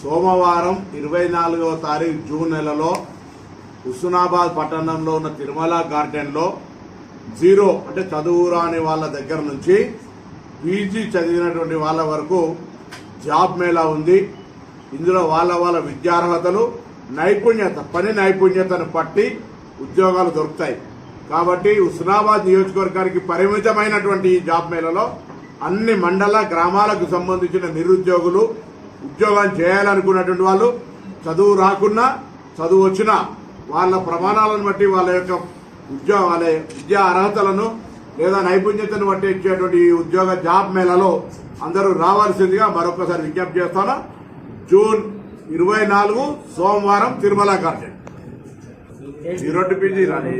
సోమవారం ఇరవై నాలుగవ తారీఖు జూన్ నెలలో హుస్నాబాద్ పట్టణంలో ఉన్న తిరుమల గార్డెన్లో జీరో అంటే చదువు రాని వాళ్ళ దగ్గర నుంచి పీజీ చదివినటువంటి వాళ్ళ వరకు జాబ్ మేళా ఉంది. ఇందులో వాళ్ళ వాళ్ళ విద్యార్హతలు నైపుణ్యత పని నైపుణ్యతను పట్టి ఉద్యోగాలు దొరుకుతాయి. కాబట్టి హుస్నాబాద్ నియోజకవర్గానికి పరిమితమైనటువంటి ఈ జాబ్ మేళలో అన్ని మండల గ్రామాలకు సంబంధించిన నిరుద్యోగులు ఉద్యోగం చేయాలనుకున్నటువంటి వాళ్ళు చదువు రాకున్నా చదువు వచ్చినా వాళ్ళ ప్రమాణాలను బట్టి వాళ్ళ యొక్క ఉద్యోగ వాళ్ళ విద్యా అర్హతలను లేదా నైపుణ్యతను బట్టి ఇచ్చేటువంటి ఈ ఉద్యోగ జాబ్ మేళలో అందరూ రావాల్సిందిగా మరొకసారి విజ్ఞప్తి చేస్తాను. జూన్ ఇరవై నాలుగు సోమవారం Tirumala garden. Zero PG PG రాని